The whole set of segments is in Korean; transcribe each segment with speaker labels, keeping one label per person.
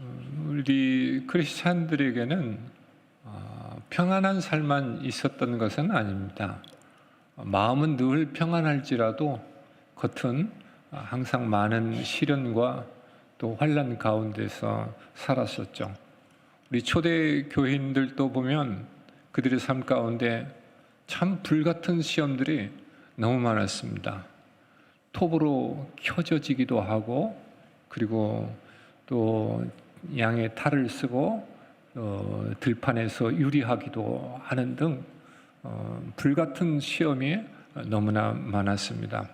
Speaker 1: 어, 우리 크리스찬들에게는 어, 평안한 삶만 있었던 것은 아닙니다. 어, 마음은 늘 평안할지라도 겉은 항상 많은 시련과 또 환란 가운데서 살았었죠. 우리 초대 교인들도 보면 그들의 삶 가운데 참 불같은 시험들이 너무 많았습니다. 톱으로 켜져지기도 하고 그리고 또 양의 탈을 쓰고 어, 들판에서 유리하기도 하는 등 어, 불같은 시험이 너무나 많았습니다.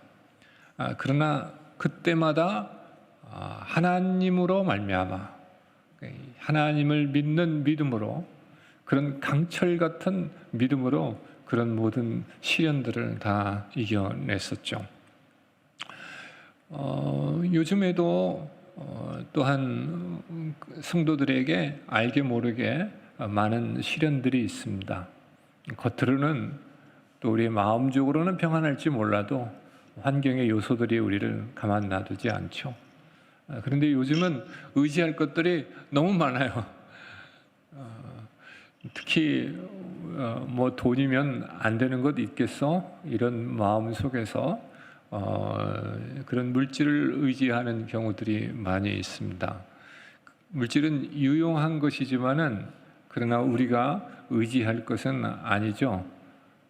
Speaker 1: 아, 그러나 그때마다 아, 하나님으로 말미암아 하나님을 믿는 믿음으로 그런 강철 같은 믿음으로 그런 모든 시련들을 다 이겨냈었죠. 어, 요즘에도 어, 또한 성도들에게 알게 모르게 많은 시련들이 있습니다. 겉으로는 또 우리의 마음적으로는 평안할지 몰라도 환경의 요소들이 우리를 가만 놔두지 않죠. 아, 그런데 요즘은 의지할 것들이 너무 많아요. 어, 특히 어, 뭐 돈이면 안 되는 것 있겠어? 이런 마음 속에서 어, 그런 물질을 의지하는 경우들이 많이 있습니다. 물질은 유용한 것이지만은 그러나 우리가 의지할 것은 아니죠.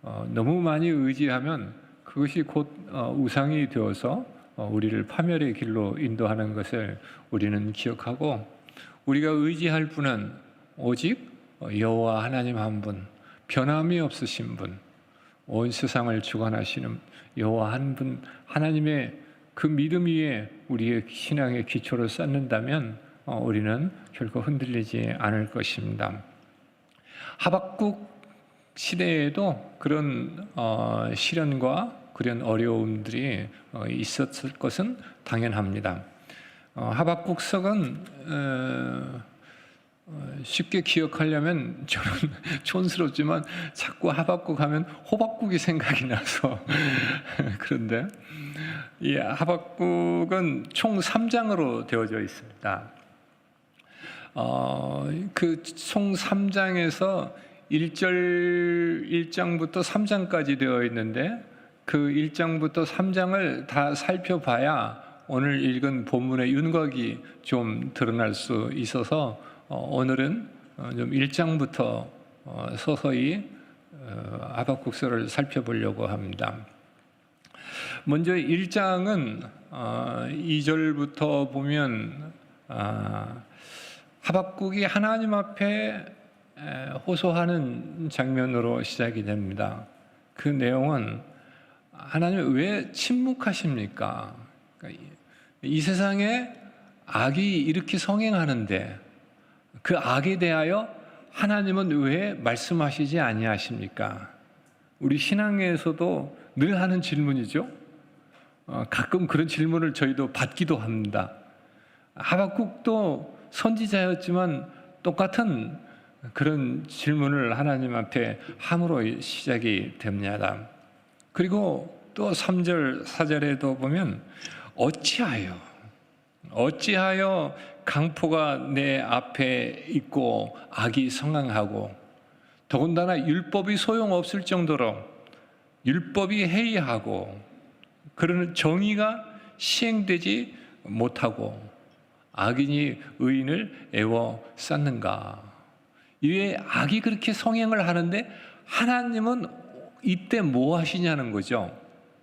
Speaker 1: 어, 너무 많이 의지하면 그것이 곧 어, 우상이 되어서 어, 우리를 파멸의 길로 인도하는 것을 우리는 기억하고 우리가 의지할 분은 오직 여호와 하나님 한 분, 변함이 없으신 분, 온 세상을 주관하시는 여호와 한 분 하나님의 그 믿음 위에 우리의 신앙의 기초를 쌓는다면 어, 우리는 결코 흔들리지 않을 것입니다. 하박국 시대에도 그런 어, 시련과 그런 어려움들이 어, 있었을 것은 당연합니다. 하박국석은 쉽게 기억하려면 저는 촌스럽지만 자꾸 하박국 하면 호박국이 생각이 나서 그런데 이 하박국은 총 3장으로 되어져 있습니다. 어, 그총 3장에서 1절 1장부터 3장까지 되어 있는데 그 1장부터 3장을 다 살펴봐야 오늘 읽은 본문의 윤곽이 좀 드러날 수 있어서 어, 오늘은 어, 좀 1장부터 어, 서서히 아박국서를 살펴보려고 합니다. 먼저 1장은 2절부터 보면 아, 하박국이 하나님 앞에 호소하는 장면으로 시작이 됩니다. 그 내용은 하나님 왜 침묵하십니까? 그러니까 이 세상에 악이 이렇게 성행하는데 그 악에 대하여 하나님은 왜 말씀하시지 아니하십니까? 우리 신앙에서도 늘 하는 질문이죠. 어, 가끔 그런 질문을 저희도 받기도 합니다. 하박국도 선지자였지만 똑같은 그런 질문을 하나님 앞에 함으로 시작이 됩니다. 그리고 또 3절, 4절에도 보면 어찌하여 어찌하여 강포가 내 앞에 있고 악이 성황하고 더군다나 율법이 소용없을 정도로 율법이 해이하고 그러는 정의가 시행되지 못하고 악인이 의인을 애워 쌓는가? 이에 악이 그렇게 성행을 하는데 하나님은 이때 뭐 하시냐는 거죠.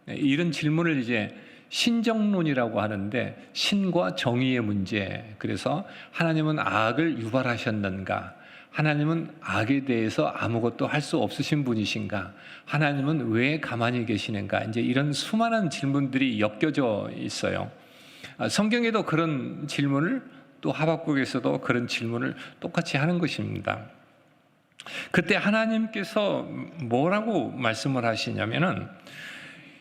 Speaker 1: 이런 질문을 이제 신정론이라고 하는데 신과 정의의 문제. 그래서 하나님은 악을 유발하셨는가? 하나님은 악에 대해서 아무것도 할 수 없으신 분이신가? 하나님은 왜 가만히 계시는가? 이제 이런 수많은 질문들이 엮여져 있어요. 아, 성경에도 그런 질문을 또 하박국에서도 그런 질문을 똑같이 하는 것입니다. 그때 하나님께서 뭐라고 말씀을 하시냐면은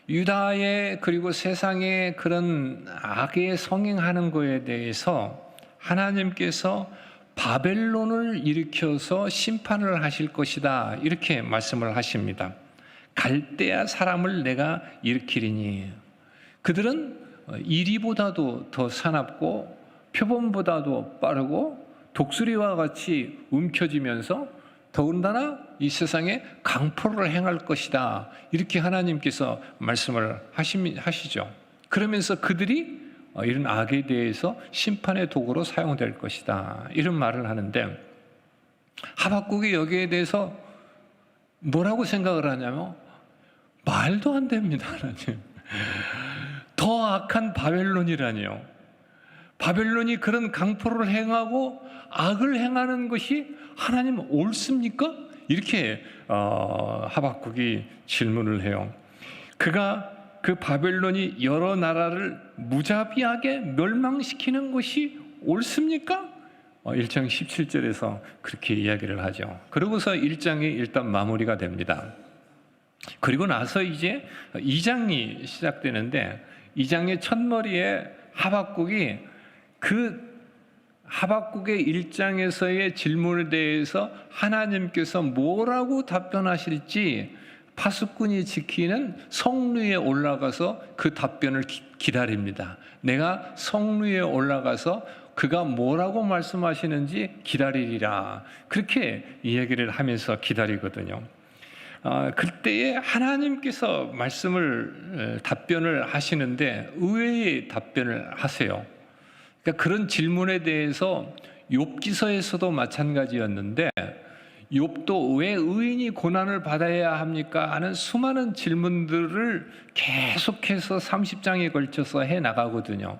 Speaker 1: 유다의 그리고 세상의 그런 악에 성행하는 것에 대해서 하나님께서 바벨론을 일으켜서 심판을 하실 것이다. 이렇게 말씀을 하십니다. 갈대아 사람을 내가 일으키리니 그들은 이리보다도 더 사납고 표범보다도 빠르고 독수리와 같이 움켜쥐면서 더군다나 이 세상에 강포를 행할 것이다. 이렇게 하나님께서 말씀을 하시, 하시죠. 그러면서 그들이 어, 이런 악에 대해서 심판의 도구로 사용될 것이다. 이런 말을 하는데 하박국이 여기에 대해서 뭐라고 생각을 하냐면 말도 안 됩니다, 하나님. 더 악한 바벨론이라니요. 바벨론이 그런 강포를 행하고 악을 행하는 것이 하나님 옳습니까? 이렇게 어, 하박국이 질문을 해요. 그가 그 바벨론이 여러 나라를 무자비하게 멸망시키는 것이 옳습니까? 어, 1장 17절에서 그렇게 이야기를 하죠. 그러고서 1장이 일단 마무리가 됩니다. 그리고 나서 이제 2장이 시작되는데 2장의 첫머리에 하박국이 그 하박국의 1장에서의 질문에 대해서 하나님께서 뭐라고 답변하실지 파수꾼이 지키는 성루에 올라가서 그 답변을 기, 기다립니다. 내가 성루에 올라가서 그가 뭐라고 말씀하시는지 기다리리라. 그렇게 이야기를 하면서 기다리거든요. 아, 그때에 하나님께서 말씀을 답변을 하시는데 의외의 답변을 하세요. 그러니까 그런 질문에 대해서 욥기서에서도 마찬가지였는데 욥도 왜 의인이 고난을 받아야 합니까? 하는 수많은 질문들을 계속해서 30장에 걸쳐서 해 나가거든요.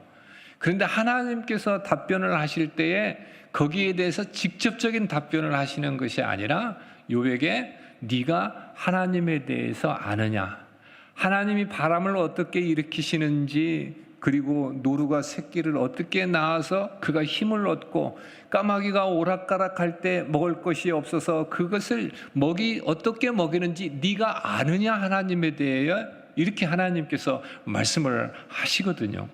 Speaker 1: 그런데 하나님께서 답변을 하실 때에 거기에 대해서 직접적인 답변을 하시는 것이 아니라 욥에게 네가 하나님에 대해서 아느냐? 하나님이 바람을 어떻게 일으키시는지 그리고 노루가 새끼를 어떻게 낳아서 그가 힘을 얻고 까마귀가 오락가락할 때 먹을 것이 없어서 그것을 먹이 어떻게 먹이는지 네가 아느냐 하나님에 대해 이렇게 하나님께서 말씀을 하시거든요.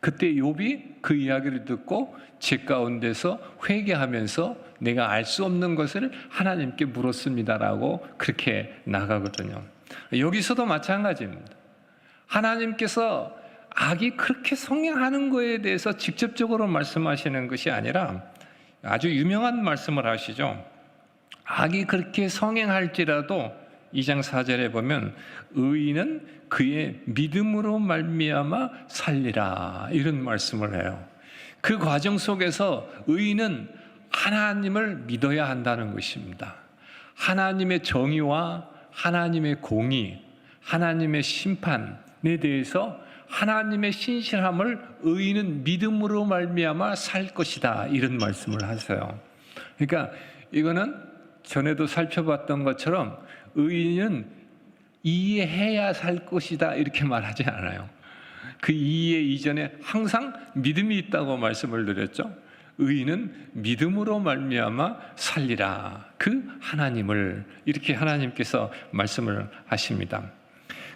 Speaker 1: 그때 욥이 그 이야기를 듣고 제 가운데서 회개하면서 내가 알 수 없는 것을 하나님께 물었습니다라고 그렇게 나가거든요. 여기서도 마찬가지입니다. 하나님께서 악이 그렇게 성행하는 것에 대해서 직접적으로 말씀하시는 것이 아니라 아주 유명한 말씀을 하시죠. 악이 그렇게 성행할지라도 2장 4절에 보면 의인은 그의 믿음으로 말미암아 살리라 이런 말씀을 해요. 그 과정 속에서 의인은 하나님을 믿어야 한다는 것입니다. 하나님의 정의와 하나님의 공의, 하나님의 심판에 대해서 하나님의 신실함을 의인은 믿음으로 말미암아 살 것이다 이런 말씀을 하세요. 그러니까 이거는 전에도 살펴봤던 것처럼 의인은 이해해야 살 것이다 이렇게 말하지 않아요. 그 이해 이전에 항상 믿음이 있다고 말씀을 드렸죠. 의인은 믿음으로 말미암아 살리라. 그 하나님을 이렇게 하나님께서 말씀을 하십니다.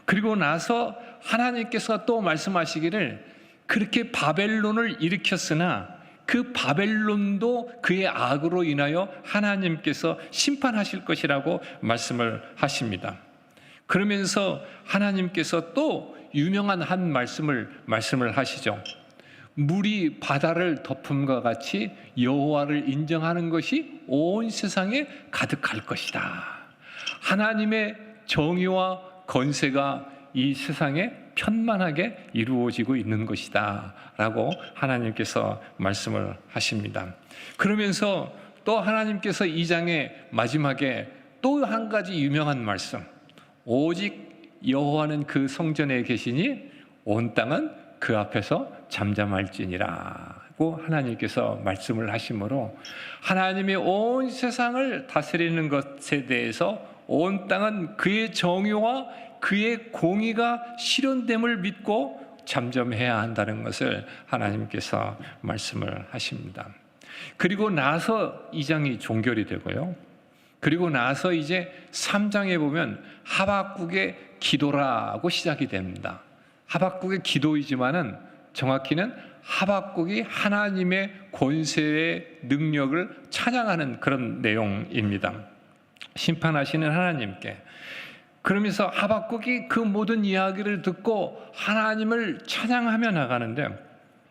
Speaker 1: 그리고 나서 하나님께서 또 말씀하시기를 그렇게 바벨론을 일으켰으나 그 바벨론도 그의 악으로 인하여 하나님께서 심판하실 것이라고 말씀을 하십니다. 그러면서 하나님께서 또 유명한 한 말씀을 말씀을 하시죠. 물이 바다를 덮음과 같이 여호와를 인정하는 것이 온 세상에 가득할 것이다. 하나님의 정의와 건세가 이 세상에 편만하게 이루어지고 있는 것이다. 라고 하나님께서 말씀을 하십니다. 그러면서 또 하나님께서 이 장의 마지막에 또 한 가지 유명한 말씀. 오직 여호와는 그 성전에 계시니 온 땅은 그 앞에서 잠잠할지니라고 하나님께서 말씀을 하시므로 하나님이 온 세상을 다스리는 것에 대해서 온 땅은 그의 정의와 그의 공의가 실현됨을 믿고 잠잠해야 한다는 것을 하나님께서 말씀을 하십니다. 그리고 나서 이 장이 종결이 되고요. 그리고 나서 이제 3장에 보면 하박국의 기도라고 시작이 됩니다. 하박국의 기도이지만은 정확히는 하박국이 하나님의 권세의 능력을 찬양하는 그런 내용입니다. 심판하시는 하나님께 그러면서 하박국이 그 모든 이야기를 듣고 하나님을 찬양하며 나가는데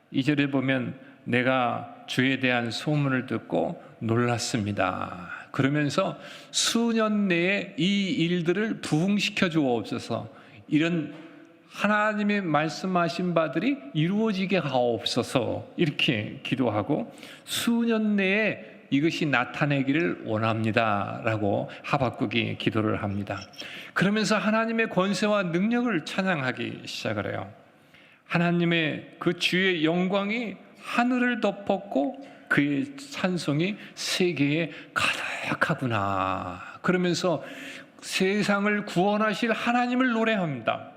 Speaker 1: 이절에 보면 내가 주에 대한 소문을 듣고 놀랐습니다. 그러면서 수년 내에 이 일들을 부흥시켜 주옵소서. 이런 하나님의 말씀하신 바들이 이루어지게 하옵소서. 이렇게 기도하고 수년 내에 이것이 나타내기를 원합니다 라고 하박국이 기도를 합니다. 그러면서 하나님의 권세와 능력을 찬양하기 시작을 해요. 하나님의 그 주의 영광이 하늘을 덮었고 그의 찬송이 세계에 가득하구나. 그러면서 세상을 구원하실 하나님을 노래합니다.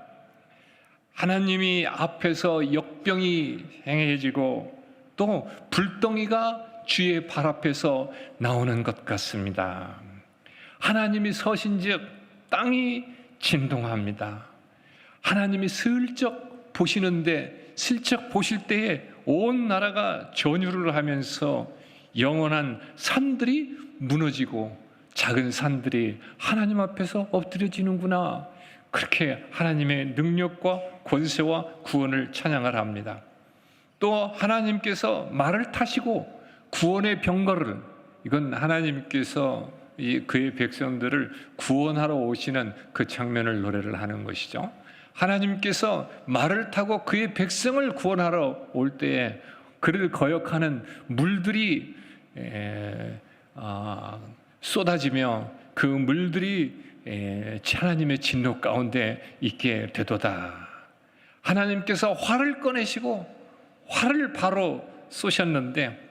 Speaker 1: 하나님이 앞에서 역병이 행해지고 또 불덩이가 주의 발 앞에서 나오는 것 같습니다. 하나님이 서신즉 땅이 진동합니다. 하나님이 슬쩍 보시는데 슬쩍 보실 때에 온 나라가 전율을 하면서 영원한 산들이 무너지고 작은 산들이 하나님 앞에서 엎드려지는구나. 그렇게 하나님의 능력과 권세와 구원을 찬양을 합니다. 또 하나님께서 말을 타시고 구원의 병거를 이건 하나님께서 이 그의 백성들을 구원하러 오시는 그 장면을 노래를 하는 것이죠. 하나님께서 말을 타고 그의 백성을 구원하러 올 때에 그를 거역하는 물들이 에, 아, 쏟아지며 그 물들이 에, 하나님의 진노 가운데 있게 되도다. 하나님께서 화를 꺼내시고 화를 바로 쏘셨는데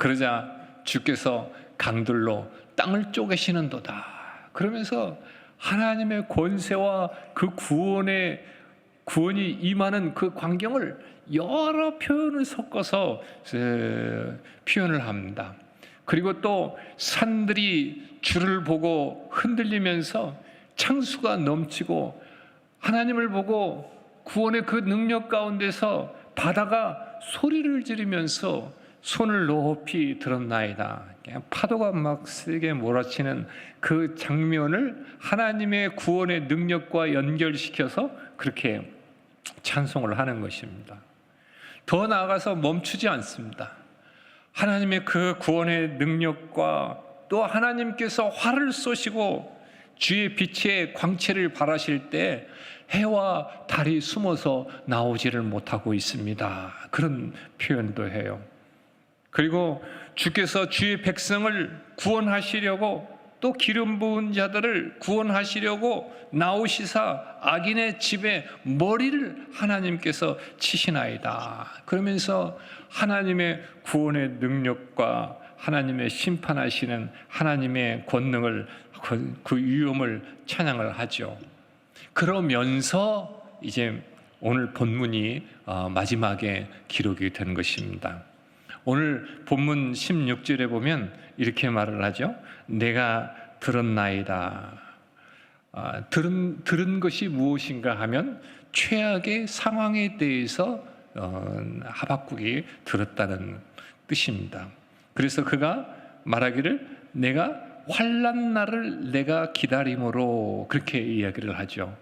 Speaker 1: 그러자 주께서 강들로 땅을 쪼개시는도다. 그러면서 하나님의 권세와 그 구원의 구원이 임하는 그 광경을 여러 표현을 섞어서 에, 표현을 합니다. 그리고 또 산들이 주를 보고 흔들리면서 창수가 넘치고 하나님을 보고 구원의 그 능력 가운데서 바다가 소리를 지르면서 손을 높이 들었나이다. 파도가 막 세게 몰아치는 그 장면을 하나님의 구원의 능력과 연결시켜서 그렇게 찬송을 하는 것입니다. 더 나아가서 멈추지 않습니다. 하나님의 그 구원의 능력과 또 하나님께서 화를 쏘시고 주의 빛의 광채를 발하실 때 해와 달이 숨어서 나오지를 못하고 있습니다. 그런 표현도 해요. 그리고 주께서 주의 백성을 구원하시려고 또 기름 부은 자들을 구원하시려고 나오시사 악인의 집에 머리를 하나님께서 치시나이다. 그러면서 하나님의 구원의 능력과 하나님의 심판하시는 하나님의 권능을 그, 그 위엄을 찬양을 하죠. 그러면서 이제 오늘 본문이 어, 마지막에 기록이 된 것입니다. 오늘 본문 16절에 보면 이렇게 말을 하죠. 내가 들었나이다. 아, 들은, 들은 것이 무엇인가 하면 최악의 상황에 대해서 어, 하박국이 들었다는 뜻입니다. 그래서 그가 말하기를 내가 환란 날을 내가 기다림으로 그렇게 이야기를 하죠.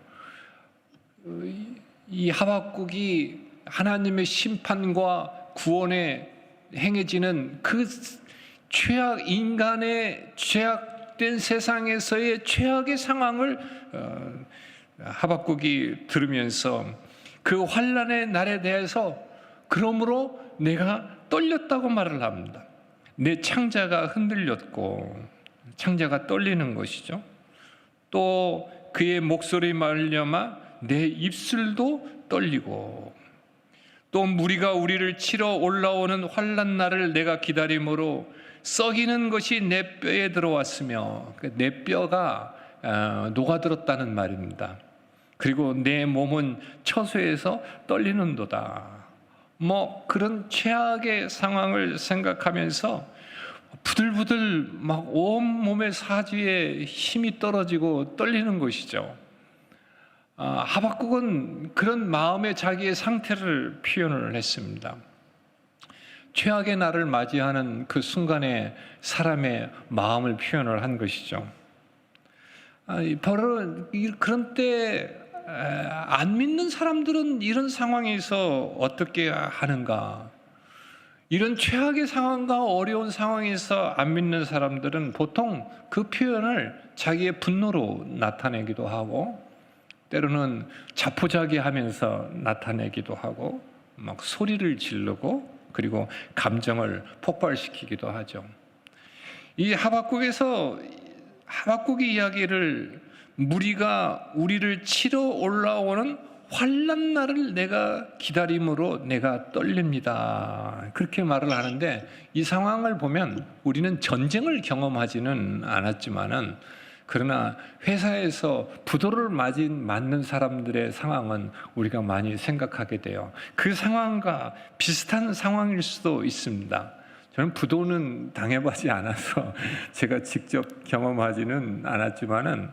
Speaker 1: 이 하박국이 하나님의 심판과 구원의 행해지는 그 최악 인간의 죄악된 세상에서의 최악의 상황을 어, 하박국이 들으면서 그 환란의 날에 대해서 그러므로 내가 떨렸다고 말을 합니다. 내 창자가 흔들렸고 창자가 떨리는 것이죠. 또 그의 목소리 말려마 내 입술도 떨리고 또 무리가 우리를 치러 올라오는 환란 날을 내가 기다림으로 썩이는 것이 내 뼈에 들어왔으며 그내 뼈가 어, 녹아들었다는 말입니다. 그리고 내 몸은 처소에서 떨리는도다. 뭐 그런 최악의 상황을 생각하면서 부들부들 막 온 몸의 사지에 힘이 떨어지고 떨리는 것이죠. 아, 하박국은 그런 마음의 자기의 상태를 표현을 했습니다. 최악의 날을 맞이하는 그 순간에 사람의 마음을 표현을 한 것이죠. 아, 바로 그런 때 안 믿는 사람들은 이런 상황에서 어떻게 하는가? 이런 최악의 상황과 어려운 상황에서 안 믿는 사람들은 보통 그 표현을 자기의 분노로 나타내기도 하고 때로는 자포자기하면서 나타내기도 하고 막 소리를 지르고 그리고 감정을 폭발시키기도 하죠. 이 하박국에서 하박국의 이야기를 무리가 우리를 치러 올라오는 환란 날을 내가 기다림으로 내가 떨립니다. 그렇게 말을 하는데 이 상황을 보면 우리는 전쟁을 경험하지는 않았지만은 그러나 회사에서 부도를 맞은 맞는 사람들의 상황은 우리가 많이 생각하게 돼요. 그 상황과 비슷한 상황일 수도 있습니다. 저는 부도는 당해보지 않아서 제가 직접 경험하지는 않았지만은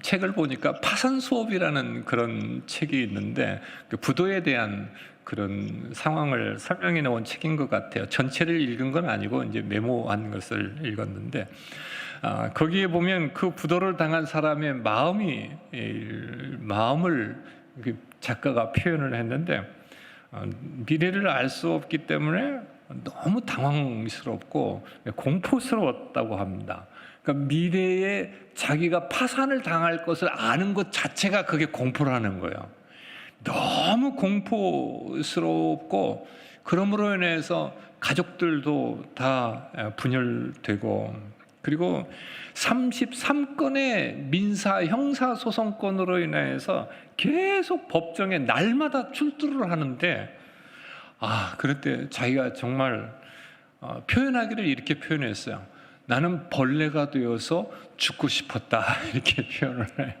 Speaker 1: 책을 보니까 파산 수업이라는 그런 책이 있는데 그 부도에 대한 그런 상황을 설명해 놓은 책인 것 같아요. 전체를 읽은 건 아니고 이제 메모한 것을 읽었는데 아, 거기에 보면 그 부도를 당한 사람의 마음이 이, 마음을 그 작가가 표현을 했는데 어, 미래를 알 수 없기 때문에 너무 당황스럽고 공포스러웠다고 합니다. 그러니까 미래에 자기가 파산을 당할 것을 아는 것 자체가 그게 공포라는 거예요. 너무 공포스럽고 그러므로 인해서 가족들도 다 분열되고 그리고 33건의 민사 형사 소송건으로 인해서 계속 법정에 날마다 출두를 하는데 아 그럴 때 자기가 정말 어, 표현하기를 이렇게 표현했어요. 나는 벌레가 되어서 죽고 싶었다 이렇게 표현을 해요.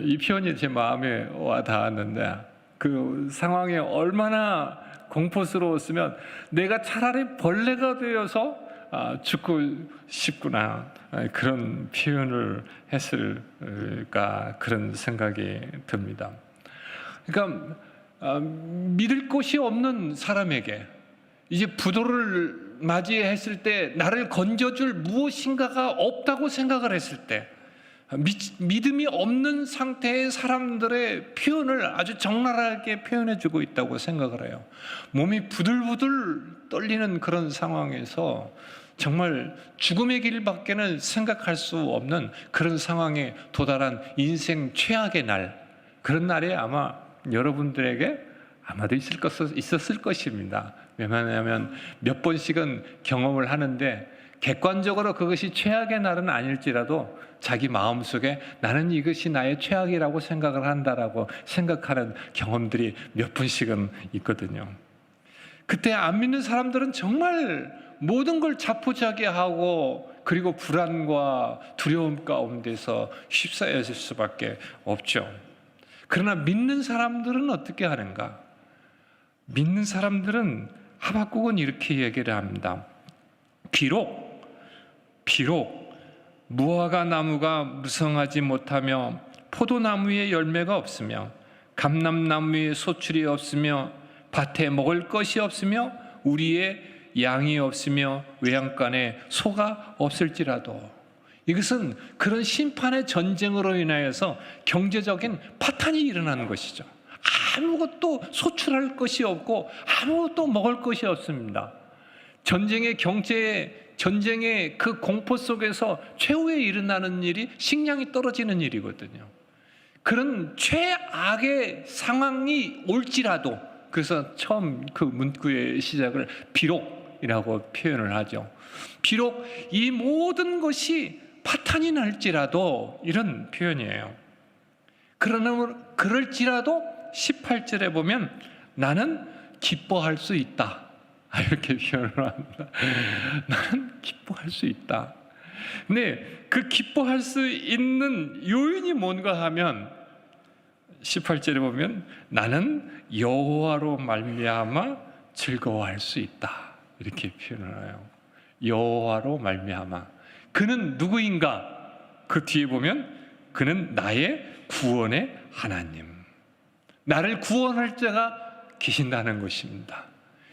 Speaker 1: 이 표현이 제 마음에 와 닿았는데 그 상황이 얼마나 공포스러웠으면 내가 차라리 벌레가 되어서 아, 죽고 싶구나 아, 그런 표현을 했을까 그런 생각이 듭니다. 그러니까 아, 믿을 곳이 없는 사람에게 이제 부도를 맞이했을 때 나를 건져줄 무엇인가가 없다고 생각을 했을 때 믿음이 없는 상태의 사람들의 표현을 아주 적나라하게 표현해 주고 있다고 생각을 해요. 몸이 부들부들 떨리는 그런 상황에서 정말 죽음의 길밖에는 생각할 수 없는 그런 상황에 도달한 인생 최악의 날 그런 날에 아마 여러분들에게 아마도 있을 것, 있었을 것입니다. 왜냐하면 몇 번씩은 경험을 하는데 객관적으로 그것이 최악의 날은 아닐지라도 자기 마음속에 나는 이것이 나의 최악이라고 생각을 한다라고 생각하는 경험들이 몇 번씩은 있거든요. 그때 안 믿는 사람들은 정말 모든 걸 자포자기하고 그리고 불안과 두려움 가운데서 휩싸였을 수밖에 없죠. 그러나 믿는 사람들은 어떻게 하는가? 믿는 사람들은 하박국은 이렇게 얘기를 합니다. 비록 비록 무화과 나무가 무성하지 못하며 포도나무에 열매가 없으며 감람나무에 소출이 없으며 밭에 먹을 것이 없으며 우리의 양이 없으며 외양간에 소가 없을지라도 이것은 그런 심판의 전쟁으로 인하여서 경제적인 파탄이 일어나는 것이죠. 아무것도 소출할 것이 없고 아무것도 먹을 것이 없습니다. 전쟁의 경제 전쟁의 그 공포 속에서 최후에 일어나는 일이 식량이 떨어지는 일이거든요. 그런 최악의 상황이 올지라도 그래서 처음 그 문구의 시작을 비록 이라고 표현을 하죠. 비록 이 모든 것이 파탄이 날지라도 이런 표현이에요. 그러나 그럴지라도 18절에 보면 나는 기뻐할 수 있다. 이렇게 표현을 합니다. 나는 기뻐할 수 있다. 근데 그 기뻐할 수 있는 요인이 뭔가 하면 18절에 보면 나는 여호와로 말미암아 즐거워할 수 있다. 이렇게 표현을 해요. 여호와로 말미암아 그는 누구인가? 그 뒤에 보면 그는 나의 구원의 하나님. 나를 구원할 자가 계신다는 것입니다.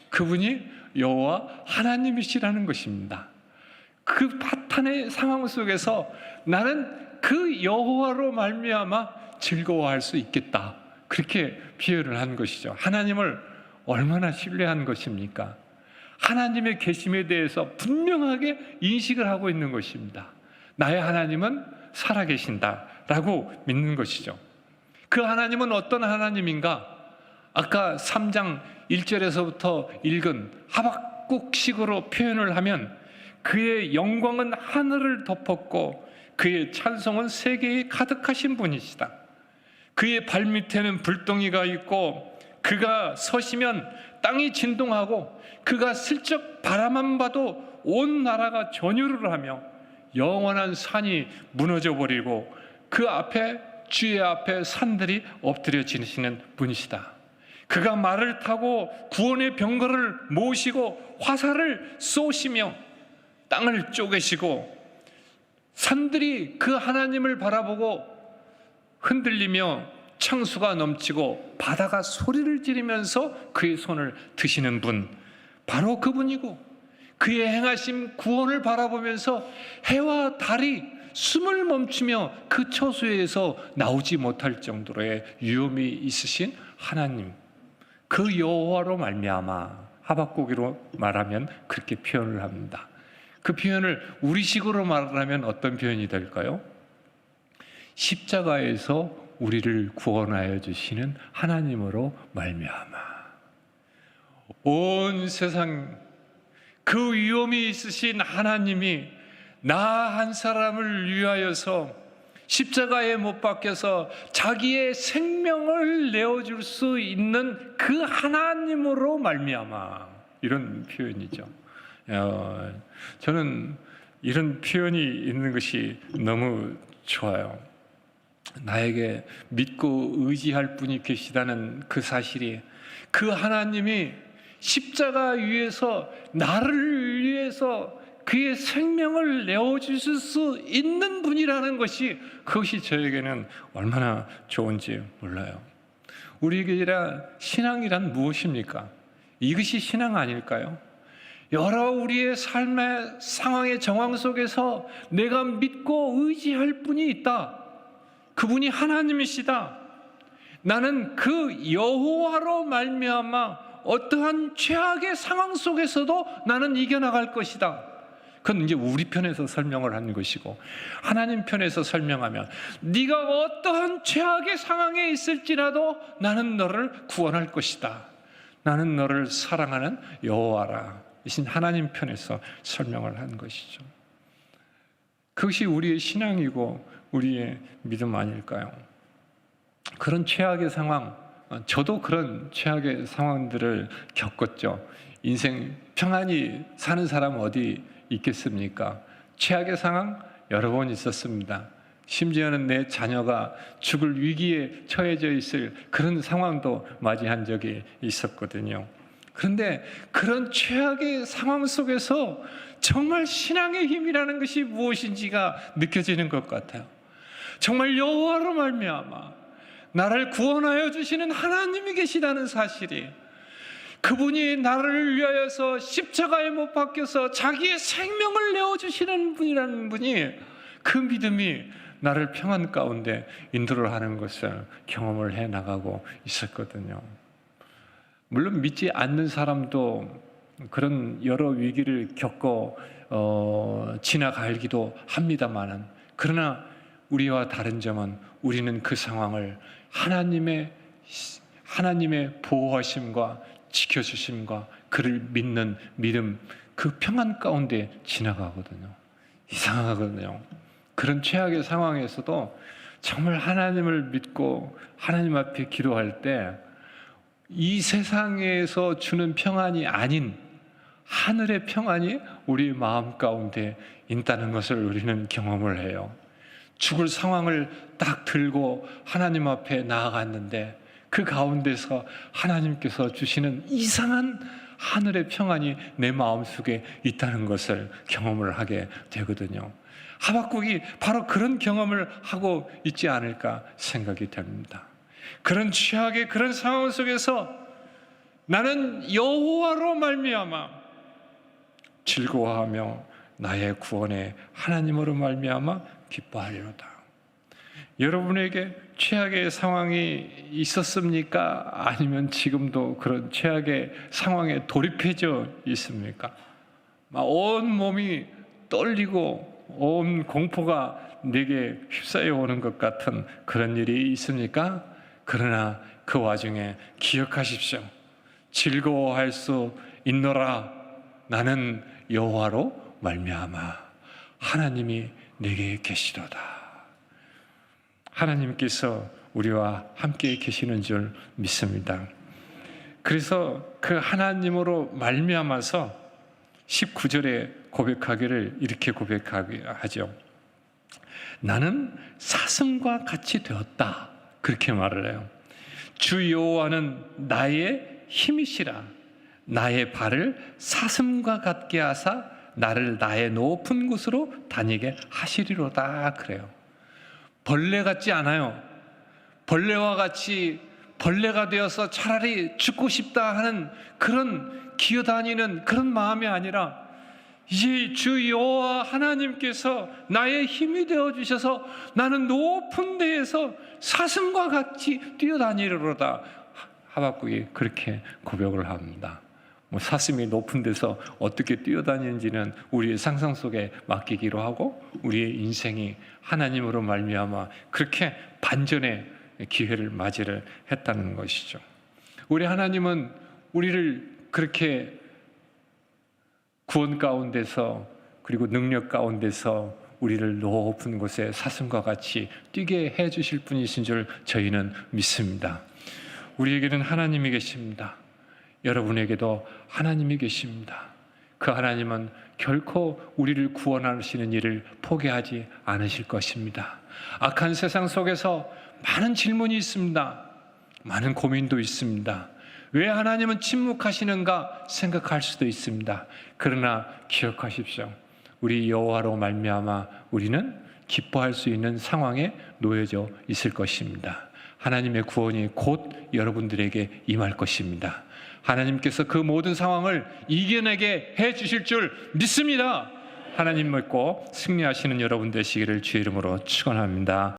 Speaker 1: 그분이 여호와 하나님이시라는 것입니다. 그 파탄의 상황 속에서 나는 그 여호와로 말미암아 즐거워할 수 있겠다. 그렇게 비유를 한 것이죠. 하나님을 얼마나 신뢰한 것입니까? 하나님의 계심에 대해서 분명하게 인식을 하고 있는 것입니다. 나의 하나님은 살아계신다라고 믿는 것이죠. 그 하나님은 어떤 하나님인가? 아까 3장 1절에서부터 읽은 하박국식으로 표현을 하면 그의 영광은 하늘을 덮었고 그의 찬송은 세계에 가득하신 분이시다. 그의 발밑에는 불덩이가 있고 그가 서시면 땅이 진동하고 그가 슬쩍 바라만 봐도 온 나라가 전율을 하며 영원한 산이 무너져 버리고 그 앞에 주의 앞에 산들이 엎드려 지시는 분이시다. 그가 말을 타고 구원의 병거를 모시고 화살을 쏘시며 땅을 쪼개시고 산들이 그 하나님을 바라보고 흔들리며 창수가 넘치고 바다가 소리를 지르면서 그의 손을 드시는 분 바로 그분이고 그의 행하심 구원을 바라보면서 해와 달이 숨을 멈추며 그 처소에서 나오지 못할 정도로의 위험이 있으신 하나님 그 여호와로 말미암아 하박국으로 말하면 그렇게 표현을 합니다. 그 표현을 우리식으로 말하면 어떤 표현이 될까요? 십자가에서 우리를 구원하여 주시는 하나님으로 말미암아 온 세상 그 위험이 있으신 하나님이 나 한 사람을 위하여서 십자가에 못 박혀서 자기의 생명을 내어줄 수 있는 그 하나님으로 말미암아 이런 표현이죠. 어, 저는 이런 표현이 있는 것이 너무 좋아요. 나에게 믿고 의지할 분이 계시다는 그 사실이 그 하나님이 십자가 위에서 나를 위해서 그의 생명을 내어주실 수 있는 분이라는 것이 그것이 저에게는 얼마나 좋은지 몰라요. 우리에게라 신앙이란 무엇입니까? 이것이 신앙 아닐까요? 여러 우리의 삶의 상황의 정황 속에서 내가 믿고 의지할 분이 있다. 그분이 하나님이시다. 나는 그 여호와로 말미암아 어떠한 최악의 상황 속에서도 나는 이겨나갈 것이다. 그건 이제 우리 편에서 설명을 하는 것이고 하나님 편에서 설명하면 네가 어떠한 최악의 상황에 있을지라도 나는 너를 구원할 것이다. 나는 너를 사랑하는 여호와라. 이신 하나님 편에서 설명을 한 것이죠. 그것이 우리의 신앙이고 우리의 믿음 아닐까요? 그런 최악의 상황, 저도 그런 최악의 상황들을 겪었죠. 인생 평안히 사는 사람 어디 있겠습니까? 최악의 상황 여러 번 있었습니다. 심지어는 내 자녀가 죽을 위기에 처해져 있을 그런 상황도 맞이한 적이 있었거든요. 그런데 그런 최악의 상황 속에서 정말 신앙의 힘이라는 것이 무엇인지가 느껴지는 것 같아요. 정말 여호와로 말미암아 나를 구원하여 주시는 하나님이 계시다는 사실이 그분이 나를 위하여서 십자가에 못 박혀서 자기의 생명을 내어 주시는 분이라는 분이 그 믿음이 나를 평안 가운데 인도를 하는 것을 경험을 해 나가고 있었거든요. 물론 믿지 않는 사람도 그런 여러 위기를 겪어 어, 지나가기도 합니다만은 그러나 우리와 다른 점은 우리는 그 상황을 하나님의 하나님의 보호하심과 지켜주심과 그를 믿는 믿음 그 평안 가운데 지나가거든요. 이상하거든요. 그런 최악의 상황에서도 정말 하나님을 믿고 하나님 앞에 기도할 때 이 세상에서 주는 평안이 아닌 하늘의 평안이 우리 마음 가운데 있다는 것을 우리는 경험을 해요. 죽을 상황을 딱 들고 하나님 앞에 나아갔는데 그 가운데서 하나님께서 주시는 이상한 하늘의 평안이 내 마음속에 있다는 것을 경험을 하게 되거든요. 하박국이 바로 그런 경험을 하고 있지 않을까 생각이 됩니다. 그런 취약의 그런 상황 속에서 나는 여호와로 말미암아 즐거워하며 나의 구원의 하나님으로 말미암아 기뻐하리로다. 여러분에게 최악의 상황이 있었습니까? 아니면 지금도 그런 최악의 상황에 돌입해져 있습니까? 막온 몸이 떨리고 온 공포가 내게 휩싸여 오는 것 같은 그런 일이 있습니까? 그러나 그 와중에 기억하십시오. 즐거워할 수 있노라. 나는 여호와로 말미암아 하나님이 내게 계시도다. 하나님께서 우리와 함께 계시는 줄 믿습니다. 그래서 그 하나님으로 말미암아서 19절에 고백하기를 이렇게 고백하죠. 나는 사슴과 같이 되었다. 그렇게 말을 해요. 주 여호와는 나의 힘이시라. 나의 발을 사슴과 같게 하사 나를 나의 높은 곳으로 다니게 하시리로다. 그래요. 벌레 같지 않아요. 벌레와 같이 벌레가 되어서 차라리 죽고 싶다 하는 그런 기어다니는 그런 마음이 아니라 이제 주 여호와 하나님께서 나의 힘이 되어 주셔서 나는 높은 데에서 사슴과 같이 뛰어다니리로다 하박국이 그렇게 고백을 합니다. 뭐 사슴이 높은 데서 어떻게 뛰어다니는지는 우리의 상상 속에 맡기기로 하고 우리의 인생이 하나님으로 말미암아 그렇게 반전의 기회를 맞이를 했다는 것이죠. 우리 하나님은 우리를 그렇게 구원 가운데서 그리고 능력 가운데서 우리를 높은 곳에 사슴과 같이 뛰게 해 주실 분이신 줄 저희는 믿습니다. 우리에게는 하나님이 계십니다. 여러분에게도 하나님이 계십니다. 그 하나님은 결코 우리를 구원하시는 일을 포기하지 않으실 것입니다. 악한 세상 속에서 많은 질문이 있습니다. 많은 고민도 있습니다. 왜 하나님은 침묵하시는가 생각할 수도 있습니다. 그러나 기억하십시오. 우리 여호와로 말미암아 우리는 기뻐할 수 있는 상황에 놓여져 있을 것입니다. 하나님의 구원이 곧 여러분들에게 임할 것입니다. 하나님께서 그 모든 상황을 이겨내게 해 주실 줄 믿습니다. 하나님 믿고 승리하시는 여러분 되시기를 주의 이름으로 축원합니다.